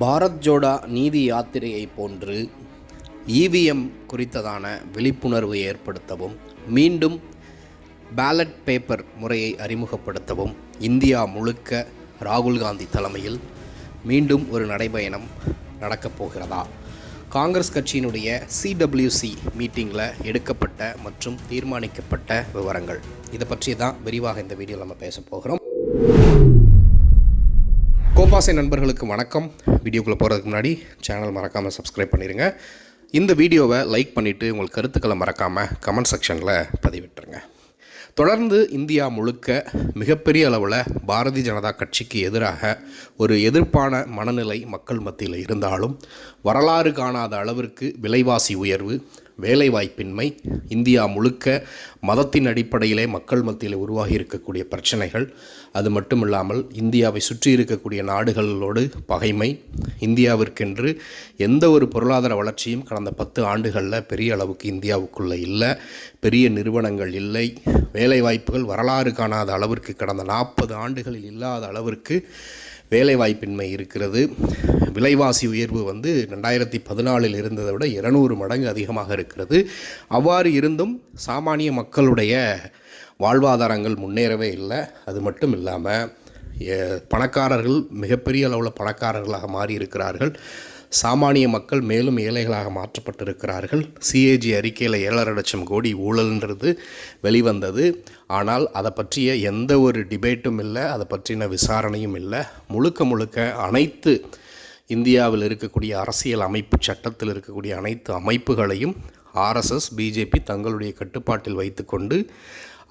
பாரத் ஜோடா நீதி யாத்திரையை போன்று இவிஎம் குறித்ததான விழிப்புணர்வு ஏற்படுத்தவும் மீண்டும் பேலட் பேப்பர் முறையை அறிமுகப்படுத்தவும் இந்தியா முழுக்க ராகுல் காந்தி தலைமையில் மீண்டும் ஒரு நடைபயணம் நடக்கப் போகிறதா? காங்கிரஸ் கட்சியினுடைய சிடபிள்யூசி மீட்டிங்கில் எடுக்கப்பட்ட மற்றும் தீர்மானிக்கப்பட்ட விவரங்கள். இதை பற்றி தான் விரிவாக இந்த வீடியோவில் நம்ம பேச போகிறோம். ஆசை நண்பர்களுக்கு வணக்கம். வீடியோக்குள்ளே போகிறதுக்கு முன்னாடி சேனல் மறக்காமல் சப்ஸ்கிரைப் பண்ணிடுங்க இந்த வீடியோவை லைக் பண்ணிவிட்டு உங்கள் கருத்துக்களை மறக்காமல் கமெண்ட் செக்ஷனில் பதிவிட்டுருங்க. தொடர்ந்து இந்தியா முழுக்க மிகப்பெரிய அளவில் பாரதிய ஜனதா கட்சிக்கு எதிராக ஒரு எதிர்ப்பான மனநிலை மக்கள் மத்தியில் இருந்தாலும் வரலாறு காணாத அளவிற்கு விலைவாசி உயர்வு வேலைவாய்ப்பின்மை இந்தியா முழுக்க மதத்தின் அடிப்படையிலே மக்கள் மத்தியில் உருவாகி இருக்கக்கூடிய பிரச்சனைகள். அது மட்டும் இல்லாமல் இந்தியாவை சுற்றி இருக்கக்கூடிய நாடுகளோடு பகைமை இந்தியாவிற்கென்று எந்த ஒரு பொருளாதார வளர்ச்சியும் கடந்த பத்து ஆண்டுகளில் பெரிய அளவுக்கு இந்தியாவுக்குள்ளே இல்லை. பெரிய நிறுவனங்கள் இல்லை. வேலைவாய்ப்புகள் வரலாறு காணாத அளவிற்கு கடந்த நாற்பது ஆண்டுகளில் இல்லாத அளவிற்கு வேலைவாய்ப்பின்மை இருக்கிறது. விலைவாசி உயர்வு வந்து ரெண்டாயிரத்தி பதினாலில் இருந்ததை விட இருநூறு மடங்கு அதிகமாக இருக்கிறது. அவ்வாறு இருந்தும் சாமானிய மக்களுடைய வாழ்வாதாரங்கள் முன்னேறவே இல்லை. அது மட்டும் இல்லாமல் பணக்காரர்கள் மிகப்பெரிய அளவில் பணக்காரர்களாக மாறி இருக்கிறார்கள் சாமானிய மக்கள் மேலும் ஏழைகளாக மாற்றப்பட்டிருக்கிறார்கள். சிஏஜி அறிக்கையில் ஏழரை லட்சம் கோடி ஊழல்ன்றது வெளிவந்தது. ஆனால் அதை பற்றிய எந்த ஒரு டிபேட்டும் இல்லை. அதை பற்றின விசாரணையும் இல்லை. முழுக்க முழுக்க அனைத்து இந்தியாவில் இருக்கக்கூடிய அரசியல் அமைப்பு சட்டத்தில் இருக்கக்கூடிய அனைத்து அமைப்புகளையும் ஆர்எஸ்எஸ் பிஜேபி தங்களுடைய கட்டுப்பாட்டில் வைத்துக்கொண்டு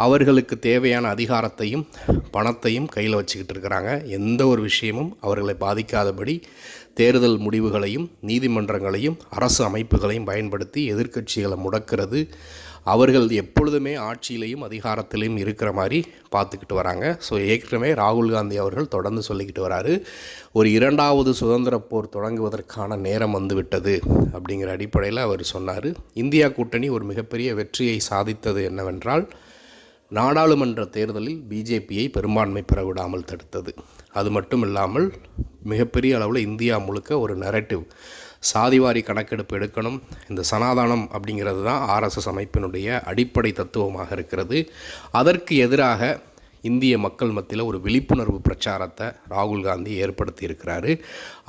அவர்களுக்கு தேவையான அதிகாரத்தையும் பணத்தையும் கையில் வச்சுக்கிட்டு இருக்கிறாங்க. எந்த ஒரு விஷயமும் அவர்களை பாதிக்காதபடி தேர்தல் முடிவுகளையும் நீதிமன்றங்களையும் அரசு அமைப்புகளையும் பயன்படுத்தி எதிர்க்கட்சிகளை முடக்கிறது அவர்கள் எப்பொழுதுமே ஆட்சியிலையும் அதிகாரத்திலையும் இருக்கிற மாதிரி பார்த்துக்கிட்டு வராங்க. ஸோ ஏற்கனவே ராகுல் காந்தி அவர்கள் தொடர்ந்து சொல்லிக்கிட்டு வராரு. ஒரு இரண்டாவது சுதந்திர போர் தொடங்குவதற்கான நேரம் வந்துவிட்டது அப்படிங்கிற அடிப்படையில் அவர் சொன்னார். இந்தியா கூட்டணி ஒரு மிகப்பெரிய வெற்றியை சாதித்தது என்னவென்றால் நாடாளுமன்ற தேர்தலில் பிஜேபியை பெரும்பான்மை பெறவிடாமல் தடுத்தது. அது மட்டும் இல்லாமல் மிகப்பெரிய அளவில் இந்தியா முழுக்க ஒரு நெரட்டிவ் சாதிவாரி கணக்கெடுப்பு எடுக்கணும். இந்த சனாதானம் அப்படிங்கிறது தான் ஆர்எஸ்எஸ் அமைப்பினுடைய அடிப்படை தத்துவமாக இருக்கிறது. அதற்கு எதிராக இந்திய மக்கள் மத்தியில் ஒரு விழிப்புணர்வு பிரச்சாரத்தை ராகுல் காந்தி ஏற்படுத்தி இருக்கிறாரு.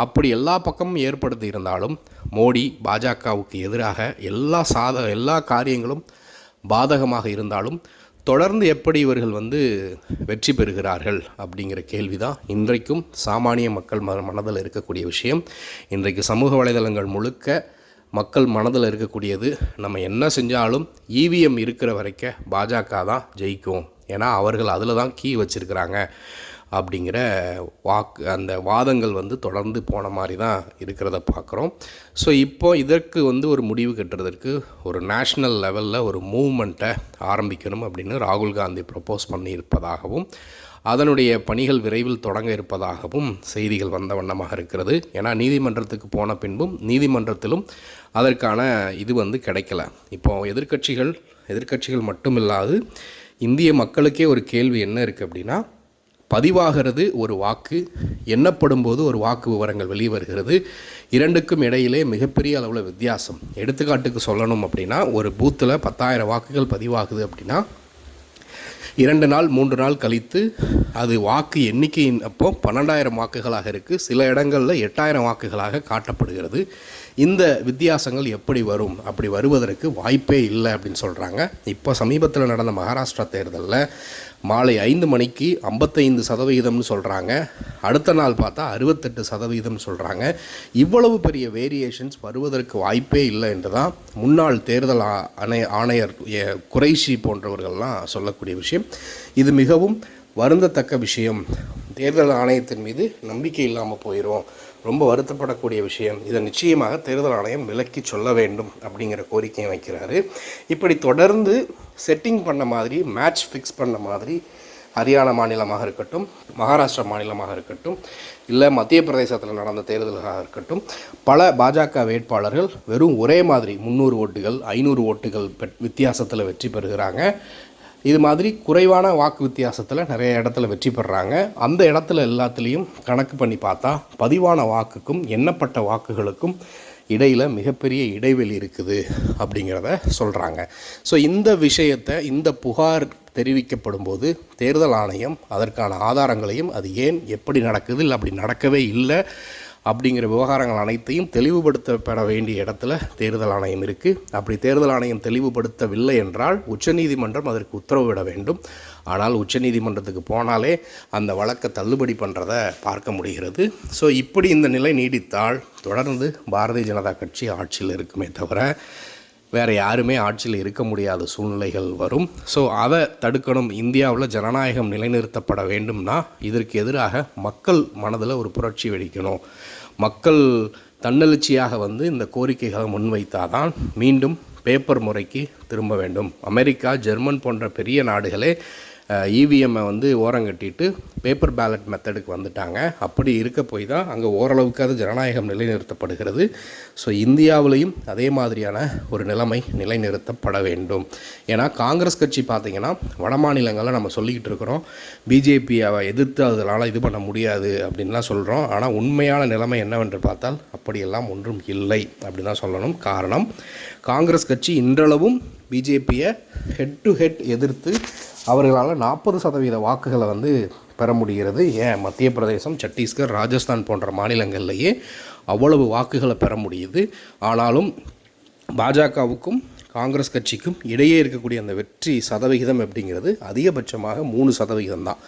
அப்படி எல்லா பக்கமும் ஏற்படுத்தி இருந்தாலும் மோடி பாஜகவுக்கு எதிராக எல்லா சாத எல்லா காரியங்களும் பாதகமாக இருந்தாலும் தொடர்ந்து எப்படி இவர்கள் வந்து வெற்றி பெறுகிறார்கள் அப்படிங்கிற கேள்வி தான் இன்றைக்கும் சாமானிய மக்கள் ம மனதில் இருக்கக்கூடிய விஷயம். இன்றைக்கு சமூக வலைதளங்கள் முழுக்க மக்கள் மனதில் இருக்கக்கூடியது நம்ம என்ன செஞ்சாலும் இவிஎம் இருக்கிற வரைக்கும் பாஜக தான் ஜெயிக்கும். ஏன்னா அவர்கள் அதில் தான் கீ வச்சுருக்கிறாங்க. அப்படிங்கிற வாக்கு அந்த வாதங்கள் வந்து தொடர்ந்து போன மாதிரி தான் இருக்கிறத பார்க்குறோம். ஸோ இப்போ இதற்கு வந்து ஒரு முடிவு கட்டுறதற்கு ஒரு நேஷ்னல் லெவலில் ஒரு மூவ்மெண்ட்டை ஆரம்பிக்கணும் அப்படின்னு ராகுல் காந்தி ப்ரப்போஸ் பண்ணியிருப்பதாகவும் அதனுடைய பணிகள் விரைவில் தொடங்க இருப்பதாகவும் செய்திகள் வந்த வண்ணமாக இருக்கிறது. ஏன்னா நீதிமன்றத்துக்கு போன பின்பும் நீதிமன்றத்திலும் அதற்கான இது வந்து கிடைக்கல. இப்போது எதிர்க்கட்சிகள் எதிர்க்கட்சிகள் மட்டும் இல்லாது இந்திய மக்களுக்கே ஒரு கேள்வி என்ன இருக்குது அப்படின்னா பதிவாகிறது ஒரு வாக்கு எண்ணப்படும் போது ஒரு வாக்கு விவரங்கள் வெளியே வருகிறது. இரண்டுக்கும் இடையிலே மிகப்பெரிய அளவில் வித்தியாசம். எடுத்துக்காட்டுக்கு சொல்லணும் அப்படின்னா ஒரு பூத்தில் பத்தாயிரம் வாக்குகள் பதிவாகுது அப்படின்னா இரண்டு நாள் மூன்று நாள் கழித்து அது வாக்கு எண்ணிக்கையின் அப்போ பன்னெண்டாயிரம் வாக்குகளாக இருக்குது சில இடங்களில் எட்டாயிரம் வாக்குகளாக காட்டப்படுகிறது. இந்த வித்தியாசங்கள் எப்படி வரும்? அப்படி வருவதற்கு வாய்ப்பே இல்லை அப்படின்னு சொல்கிறாங்க இப்போ சமீபத்தில் நடந்த மகாராஷ்டிரா தேர்தலில் மாலை ஐந்து மணிக்கு ஐம்பத்தைந்து சதவிகிதம்னு சொல்கிறாங்க அடுத்த நாள் பார்த்தா அறுபத்தெட்டு சதவிகிதம்னு சொல்கிறாங்க இவ்வளவு பெரிய வேரியேஷன்ஸ் வருவதற்கு வாய்ப்பே இல்லை என்று தான் முன்னாள் தேர்தல் ஆணைய ஆணையர் குறைஷி போன்றவர்கள்லாம் சொல்லக்கூடிய விஷயம். இது மிகவும் வருந்தத்தக்க விஷயம். தேர்தல் ஆணையத்தின் மீது நம்பிக்கை இல்லாமல் போயிடும் ரொம்ப வருத்தப்படக்கூடிய விஷயம். இதை நிச்சயமாக தேர்தல் ஆணையம் விலக்கி சொல்ல வேண்டும் அப்படிங்கிற கோரிக்கையை வைக்கிறாரு. இப்படி தொடர்ந்து செட்டிங் பண்ண மாதிரி மேட்ச் ஃபிக்ஸ் பண்ண மாதிரி ஹரியானா மாநிலமாக இருக்கட்டும் மகாராஷ்டிரா மாநிலமாக இருக்கட்டும் இல்லை மத்திய பிரதேசத்தில் நடந்த தேர்தல்களாக இருக்கட்டும் பல பாஜக வேட்பாளர்கள் வெறும் ஒரே மாதிரி முந்நூறு ஓட்டுகள் ஐநூறு ஓட்டுகள் வித்தியாசத்தில் வெற்றி பெறுகிறாங்க. இது மாதிரி குறைவான வாக்கு வித்தியாசத்தில் நிறைய இடத்துல வெற்றி பெறுறாங்க அந்த இடத்துல எல்லாத்துலேயும் கணக்கு பண்ணி பார்த்தா பதிவான வாக்குக்கும் எண்ணப்பட்ட வாக்குகளுக்கும் இடையில் மிகப்பெரிய இடைவெளி இருக்குது அப்படிங்கிறத சொல்கிறாங்க ஸோ இந்த விஷயத்தை இந்த புகார் தெரிவிக்கப்படும் போது தேர்தல் ஆணையம் அதற்கான ஆதாரங்களையும் அது ஏன் எப்படி நடக்குது இல்லை அப்படி நடக்கவே இல்லை அப்படிங்கிற விவகாரங்கள் அனைத்தையும் தெளிவுபடுத்தப்பட வேண்டிய இடத்துல தேர்தல் ஆணையம் இருக்குது அப்படி தேர்தல் ஆணையம் தெளிவுபடுத்தவில்லை என்றால் உச்சநீதிமன்றம் அதற்கு உத்தரவிட வேண்டும். ஆனால் உச்சநீதிமன்றத்துக்கு போனாலே அந்த வழக்கை தள்ளுபடி பண்ணுறதை பார்க்க முடிகிறது. ஸோ இப்படி இந்த நிலை நீடித்தால் தொடர்ந்து பாரதிய ஜனதா கட்சி ஆட்சியில் இருக்குமே தவிர வேறு யாருமே ஆட்சியில் இருக்க முடியாத சூழ்நிலைகள் வரும். ஸோ அதை தடுக்கணும். இந்தியாவில் ஜனநாயகம் நிலைநிறுத்தப்பட வேண்டும்னா இதற்கு எதிராக மக்கள் மனதில் ஒரு புரட்சி வெடிக்கணும். மக்கள் தன்னெழுச்சியாக வந்து இந்த கோரிக்கைகளை முன்வைத்தாதான் மீண்டும் பேப்பர் முறைக்கு திரும்ப வேண்டும். அமெரிக்கா ஜெர்மன் போன்ற பெரிய நாடுகளே இவிஎம்மை வந்து ஓரங்கட்டிட்டு பேப்பர் பேலட் மெத்தடுக்கு வந்துட்டாங்க. அப்படி இருக்க போய் தான் அங்கே ஓரளவுக்கு அது ஜனநாயகம் நிலைநிறுத்தப்படுகிறது. ஸோ இந்தியாவிலையும் அதே மாதிரியான ஒரு நிலைமை நிலைநிறுத்தப்பட வேண்டும். ஏன்னா காங்கிரஸ் கட்சி பார்த்திங்கன்னா வட மாநிலங்களில் நம்ம சொல்லிக்கிட்டு இருக்கிறோம் பிஜேபியை எதிர்த்து அதனால் இது பண்ண முடியாது அப்படின்லாம் சொல்கிறோம் ஆனால் உண்மையான நிலைமை என்னவென்று பார்த்தால் அப்படியெல்லாம் ஒன்றும் இல்லை அப்படி தான் சொல்லணும். காரணம் காங்கிரஸ் கட்சி இன்றளவும் பிஜேபியை ஹெட் டு ஹெட் எதிர்த்து அவர்களால் நாற்பது சதவீத வாக்குகளை வந்து பெற முடிகிறது. ஏன்? மத்திய பிரதேசம் சத்தீஸ்கர் ராஜஸ்தான் போன்ற மாநிலங்கள்லேயே அவ்வளவு வாக்குகளை பெற முடியுது. ஆனாலும் பாஜகவுக்கும் காங்கிரஸ் கட்சிக்கும் இடையே இருக்கக்கூடிய அந்த வெற்றி சதவிகிதம் அப்படிங்கிறது அதிகபட்சமாக மூணு சதவிகிதம் தான்.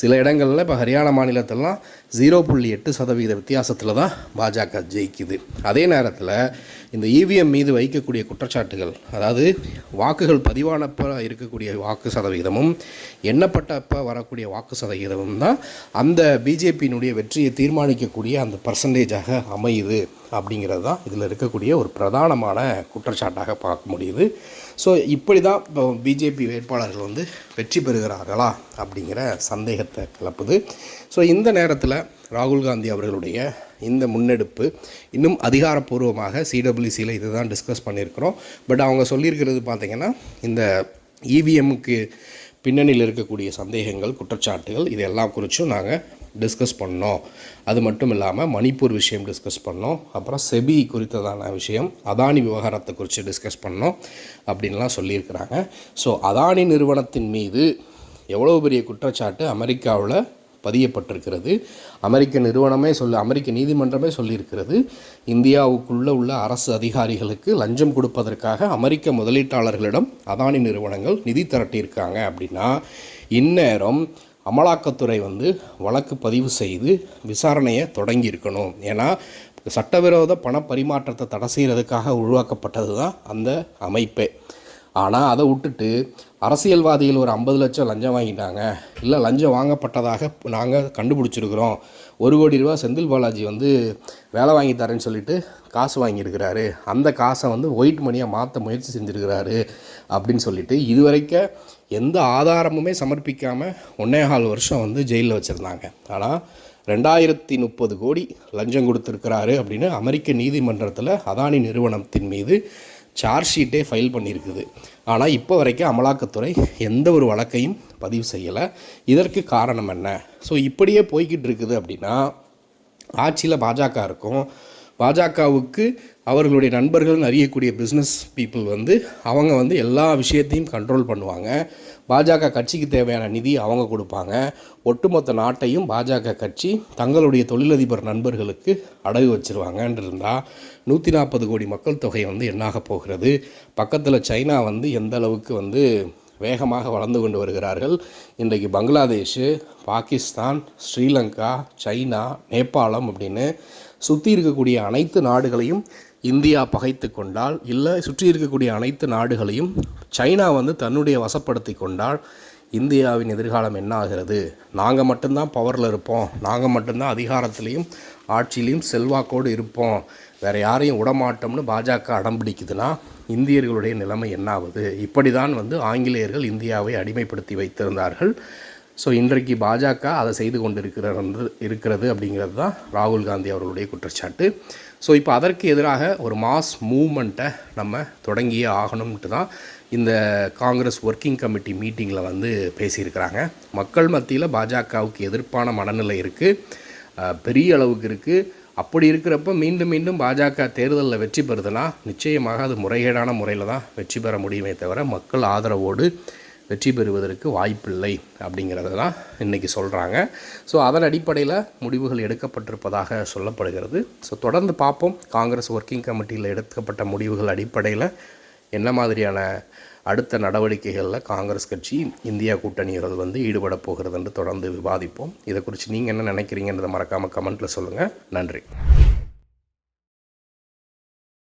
சில இடங்களில் இப்போ ஹரியானா மாநிலத்திலலாம் ஜீரோ புள்ளி எட்டு சதவிகித வித்தியாசத்தில் தான் பாஜக ஜெயிக்குது. அதே நேரத்தில் இந்த இவிஎம் மீது வைக்கக்கூடிய குற்றச்சாட்டுகள் அதாவது வாக்குகள் பதிவானப்ப இருக்கக்கூடிய வாக்கு சதவிகிதமும் எண்ணப்பட்டப்போ வரக்கூடிய வாக்கு சதவிகிதமும் தான் அந்த பிஜேபியினுடைய வெற்றியை தீர்மானிக்கக்கூடிய அந்த பர்சன்டேஜாக அமையுது அப்படிங்கிறது தான் இதில் இருக்கக்கூடிய ஒரு பிரதானமான குற்றச்சாட்டாக பார்க்க முடியுது. ஸோ இப்படி தான் இப்போ பிஜேபி வேட்பாளர்கள் வந்து வெற்றி பெறுகிறார்களா அப்படிங்கிற சந்தேகத்தை கிளப்புது. ஸோ இந்த நேரத்தில் ராகுல் காந்தி அவர்களுடைய இந்த முன்னெடுப்பு இன்னும் அதிகாரப்பூர்வமாக சிடபிள்யூசியில் இது தான் டிஸ்கஸ் பண்ணியிருக்கிறோம். பட் அவங்க சொல்லியிருக்கிறது பார்த்திங்கன்னா இந்த இவிஎம்முக்கு பின்னணியில் இருக்கக்கூடிய சந்தேகங்கள் குற்றச்சாட்டுகள் இதெல்லாம் குறித்தும் நாங்கள் டிஸ்கஸ் பண்ணோம். அது மட்டும் இல்லாமல் மணிப்பூர் விஷயம் டிஸ்கஸ் பண்ணோம். அப்புறம் செபி குறித்ததான விஷயம் அதானி விவகாரத்தை குறித்து டிஸ்கஸ் பண்ணோம் அப்படின்லாம் சொல்லியிருக்கிறாங்க. ஸோ அதானி நிறுவனத்தின் மீது எவ்வளோ பெரிய குற்றச்சாட்டு அமெரிக்காவில் பதியப்பட்டிருக்கிறது. அமெரிக்க நிறுவனமே சொல்லி அமெரிக்க நீதிமன்றமே சொல்லியிருக்கிறது. இந்தியாவுக்குள்ளே உள்ள அரசு அதிகாரிகளுக்கு லஞ்சம் கொடுப்பதற்காக அமெரிக்க முதலீட்டாளர்களிடம் அதானி நிறுவனங்கள் நிதி திரட்டியிருக்காங்க அப்படின்னா இந்நேரம் அமலாக்கத்துறை வந்து வழக்கு பதிவு செய்து விசாரணையை தொடங்கியிருக்கணும். ஏன்னா சட்டவிரோத பண பரிமாற்றத்தை தடை செய்கிறதுக்காக உருவாக்கப்பட்டது தான் அந்த அமைப்பே. ஆனால் அதை விட்டுட்டு அரசியல்வாதிகள் ஒரு ஐம்பது லட்சம் லஞ்சம் வாங்கிட்டாங்க. இல்லை லஞ்சம் வாங்கப்பட்டதாக நாங்கள் கண்டுபிடிச்சிருக்கிறோம். ஒரு கோடி ரூபா செந்தில் பாலாஜி வந்து வேலை வாங்கி தரேன்னு சொல்லிட்டு காசு வாங்கியிருக்கிறாரு. அந்த காசை வந்து ஒயிட் மணியாக மாற்ற முயற்சி செஞ்சுருக்கிறாரு அப்படின்னு சொல்லிட்டு இதுவரைக்கும் எந்த ஆதாரமுமே சமர்ப்பிக்காமல் ஒன்னே கால் வருஷம் வந்து ஜெயிலில் வச்சுருந்தாங்க. ஆனால் ரெண்டாயிரத்தி முப்பது கோடி லஞ்சம் கொடுத்துருக்கிறாரு அப்படின்னு அமெரிக்க நீதிமன்றத்தில் அதானி நிறுவனத்தின் மீது சார்ஜ் ஷீட்டே ஃபைல் பண்ணியிருக்குது. ஆனால் இப்போ வரைக்கும் அமலாக்கத்துறை எந்த ஒரு வழக்கையும் பதிவு செய்யலை. இதற்கு காரணம் என்ன? ஸோ இப்படியே போய்கிட்டு இருக்குது அப்படின்னா ஆட்சியில் பாஜக இருக்கும் பாஜகவுக்கு அவர்களுடைய நண்பர்கள் அறியக்கூடிய பிஸ்னஸ் பீப்புள் வந்து அவங்க வந்து எல்லா விஷயத்தையும் கண்ட்ரோல் பண்ணுவாங்க. பாஜக கட்சிக்கு தேவையான நிதி அவங்க கொடுப்பாங்க. ஒட்டுமொத்த நாட்டையும் பாஜக கட்சி தங்களுடைய தொழிலதிபர் நண்பர்களுக்கு அடகு வச்சுருவாங்கன்னு இருந்தால் நூற்றி நாற்பது கோடி மக்கள் தொகை வந்து என்னாக போகிறது? பக்கத்தில் சைனா வந்து எந்த அளவுக்கு வந்து வேகமாக வளர்ந்து கொண்டு வருகிறார்கள். இன்றைக்கு பங்களாதேஷு பாகிஸ்தான் ஸ்ரீலங்கா சைனா நேபாளம் அப்படின்னு சுற்றி இருக்கக்கூடிய அனைத்து நாடுகளையும் இந்தியா பகைத்து கொண்டால் இல்லை சுற்றி இருக்கக்கூடிய அனைத்து நாடுகளையும் சைனா வந்து தன்னுடைய வசப்படுத்தி கொண்டால் இந்தியாவின் எதிர்காலம் என்ன ஆகிறது நாங்கள் மட்டும்தான் பவரில் இருப்போம். நாங்கள் மட்டும்தான் அதிகாரத்துலேயும் ஆட்சியிலையும் செல்வாக்கோடு இருப்போம். வேறு யாரையும் விடமாட்டோம்னு பாஜக அடம் பிடிக்குதுன்னா இந்தியர்களுடைய நிலைமை என்ன இப்படி தான் வந்து ஆங்கிலேயர்கள் இந்தியாவை அடிமைப்படுத்தி வைத்திருந்தார்கள். ஸோ இன்றைக்கு பாஜக அதை செய்து கொண்டிருக்கிறது இருக்கிறது அப்படிங்கிறது தான் ராகுல் காந்தி அவர்களுடைய குற்றச்சாட்டு. ஸோ இப்போ அதற்கு எதிராக ஒரு மாஸ் மூமெண்ட்டை நம்ம தொடங்கியே ஆகணும்ட்டு தான் இந்த காங்கிரஸ் ஒர்க்கிங் கமிட்டி மீட்டிங்கில் வந்து பேசியிருக்கிறாங்க. மக்கள் மத்தியில் பாஜகவுக்கு எதிர்ப்பான மனநிலை இருக்குது பெரிய அளவுக்கு இருக்குது அப்படி இருக்கிறப்ப மீண்டும் மீண்டும் பாஜக தேர்தலில் வெற்றி பெறுதுன்னா நிச்சயமாக அது முறைகேடான முறையில் தான் வெற்றி பெற முடியுமே தவிர மக்கள் ஆதரவோடு வெற்றி பெறுவதற்கு வாய்ப்பில்லை அப்படிங்கிறத தான் இன்றைக்கி சொல்கிறாங்க ஸோ அதன் அடிப்படையில் முடிவுகள் எடுக்கப்பட்டிருப்பதாக சொல்லப்படுகிறது. ஸோ தொடர்ந்து பார்ப்போம். காங்கிரஸ் ஒர்க்கிங் கமிட்டியில் எடுக்கப்பட்ட முடிவுகள் அடிப்படையில் என்ன மாதிரியான அடுத்த நடவடிக்கைகளில் காங்கிரஸ் கட்சி இந்தியா கூட்டணிகள் வந்து ஈடுபட போகிறது என்று தொடர்ந்து விவாதிப்போம். இதை குறித்து நீங்கள் என்ன நினைக்கிறீங்கன்றதை மறக்காமல் கமெண்ட்டில் சொல்லுங்கள் நன்றி.